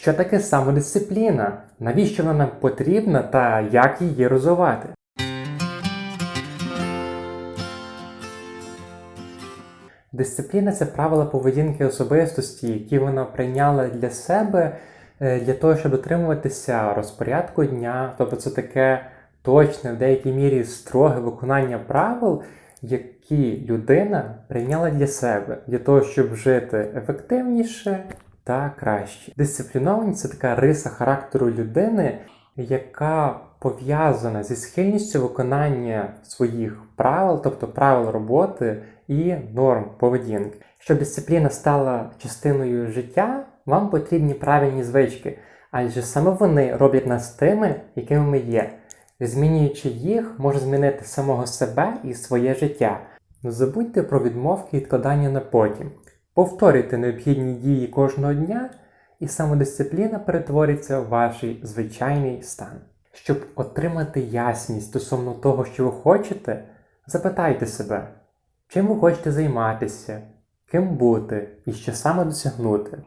Що таке самодисципліна? Навіщо вона нам потрібна та як її розвивати? Дисципліна це правила поведінки особистості, які вона прийняла для себе е, для того, щоб дотримуватися розпорядку дня. Тобто це таке точне, в деякій мірі строге виконання правил, які людина прийняла для себе, для того, щоб жити ефективніше та краще. Дисциплінованість це така риса характеру людини, яка пов'язана зі схильністю виконання своїх правил, тобто правил роботи і норм поведінки. Щоб дисципліна стала частиною життя, вам потрібні правильні звички, адже саме вони роблять нас тими, якими ми є. Змінюючи їх, може змінити самого себе і своє життя. Не забудьте про відмовки і відкладання на потім. Повторюйте необхідні дії кожного дня, і самодисципліна перетвориться в ваш звичайний стан. Щоб отримати ясність стосовно того, що ви хочете, запитайте себе, чим ви хочете займатися, ким бути і що саме досягнути,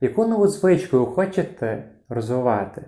яку нову звичку ви хочете розвивати,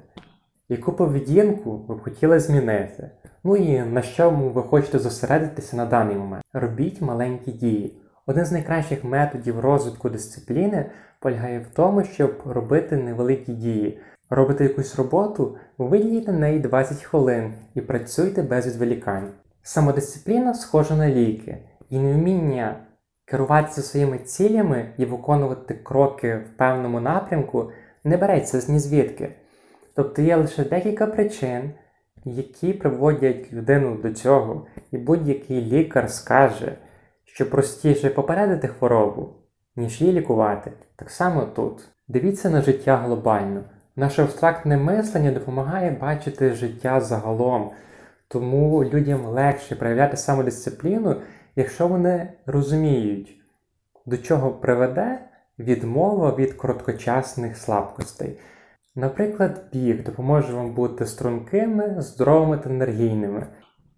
яку поведінку ви б хотіли змінити, ну і на що ви хочете зосередитися на даний момент. Робіть маленькі дії. Один з найкращих методів розвитку дисципліни полягає в тому, щоб робити невеликі дії. Робите якусь роботу, виділіть на неї 20 хвилин і працюйте без відволікань. Самодисципліна схожа на ліки, і невміння керуватися своїми цілями і виконувати кроки в певному напрямку не береться з нізвідки. Тобто є лише декілька причин, які приводять людину до цього, і будь-який лікар скаже, що простіше попередити хворобу, ніж її лікувати. Так само тут. Дивіться на життя глобально. Наше абстрактне мислення допомагає бачити життя загалом, тому людям легше проявляти самодисципліну, якщо вони розуміють, до чого приведе відмова від короткочасних слабкостей. Наприклад, біг допоможе вам бути стрункими, здоровими та енергійними.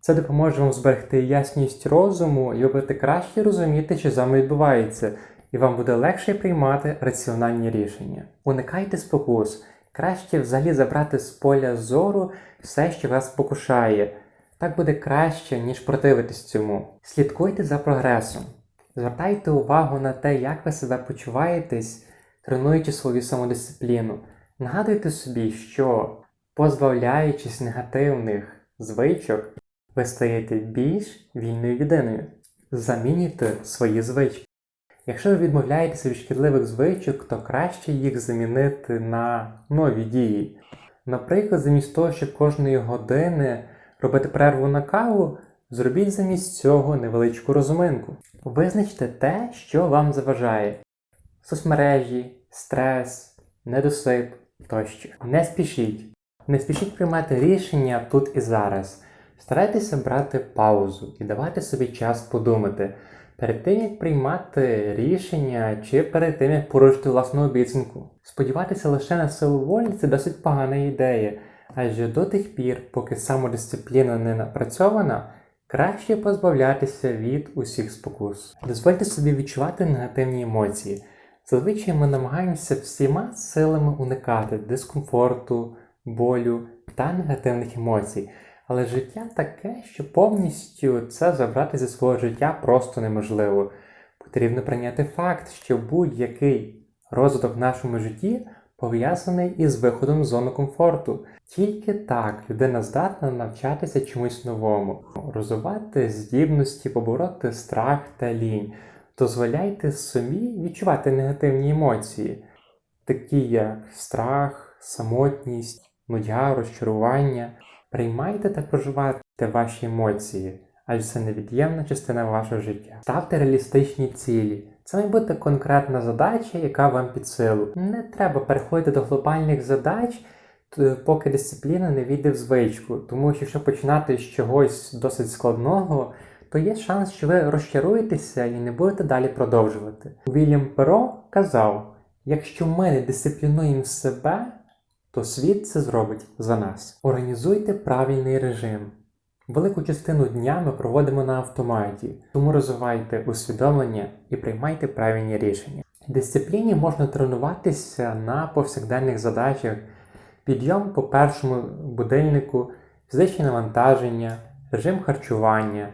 Це допоможе вам зберегти ясність розуму і ви будете краще розуміти, що з вами відбувається, і вам буде легше приймати раціональні рішення. Уникайте спокус. Краще взагалі забрати з поля зору все, що вас покушає. Так буде краще, ніж противитись цьому. Слідкуйте за прогресом. Звертайте увагу на те, як ви себе почуваєтесь, тренуючи свою самодисципліну. Нагадуйте собі, що, позбавляючись негативних звичок, ви стаєте більш вільною людиною. Замінюйте свої звички. Якщо ви відмовляєтеся від шкідливих звичок, то краще їх замінити на нові дії. Наприклад, замість того, щоб кожної години робити перерву на каву, зробіть замість цього невеличку розминку. Визначте те, що вам заважає: соцмережі, стрес, недосип тощо. Не спішіть. Не спішіть приймати рішення тут і зараз. Старайтеся брати паузу і давати собі час подумати перед тим, як приймати рішення чи перед тим, як порушити власну обіцянку. Сподіватися лише на силу волі це досить погана ідея, адже до тих пір, поки самодисципліна не напрацьована, краще позбавлятися від усіх спокус. Дозвольте собі відчувати негативні емоції. Зазвичай ми намагаємося всіма силами уникати дискомфорту, болю та негативних емоцій. Але життя таке, що повністю це забрати зі свого життя просто неможливо. Потрібно прийняти факт, що будь-який розвиток в нашому житті пов'язаний із виходом з зони комфорту. Тільки так людина здатна навчатися чомусь новому, розвивати здібності, побороти страх та лінь. Дозволяйте собі відчувати негативні емоції, такі як страх, самотність, нудьга, розчарування. Приймайте та проживайте ваші емоції, адже це невід'ємна частина вашого життя. Ставте реалістичні цілі. Це має бути конкретна задача, яка вам під силу. Не треба переходити до глобальних задач, поки дисципліна не війде в звичку. Тому що якщо починати з чогось досить складного, то є шанс, що ви розчаруєтеся і не будете далі продовжувати. Вільям Перо казав: якщо ми не дисциплінуємо себе, то світ це зробить за нас. Організуйте правильний режим. Велику частину дня ми проводимо на автоматі, тому розвивайте усвідомлення і приймайте правильні рішення. Дисципліні можна тренуватися на повсякденних задачах, підйом по першому будильнику, фізичне навантаження, режим харчування,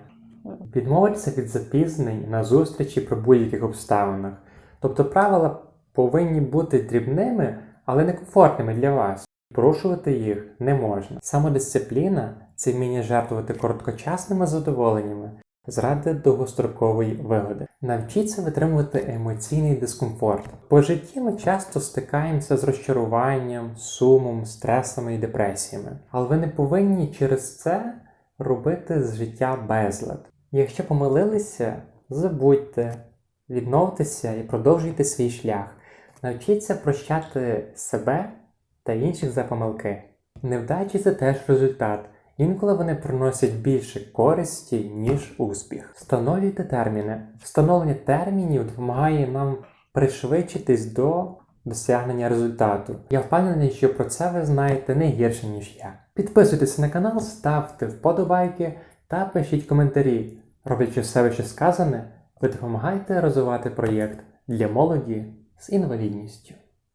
відмовитися від запізнень на зустрічі при будь-яких обставинах. Тобто правила повинні бути дрібними, але некомфортними для вас. Порушувати їх не можна. Самодисципліна це вміння жертвувати короткочасними задоволеннями заради довгострокової вигоди. Навчіться витримувати емоційний дискомфорт. По житті ми часто стикаємося з розчаруванням, сумом, стресами і депресіями, але ви не повинні через це робити з життя безлад. Якщо помилилися, забудьте, відновтеся і продовжуйте свій шлях. Навчіться прощати себе та інших за помилки. Невдачі це теж результат. Інколи вони приносять більше користі, ніж успіх. Встановлюйте терміни. Встановлення термінів допомагає нам пришвидшитись до досягнення результату. Я впевнений, що про це ви знаєте не гірше, ніж я. Підписуйтесь на канал, ставте вподобайки та пишіть коментарі. Роблячи все вище сказане, ви допомагаєте розвивати проєкт для молоді з інвалідністю.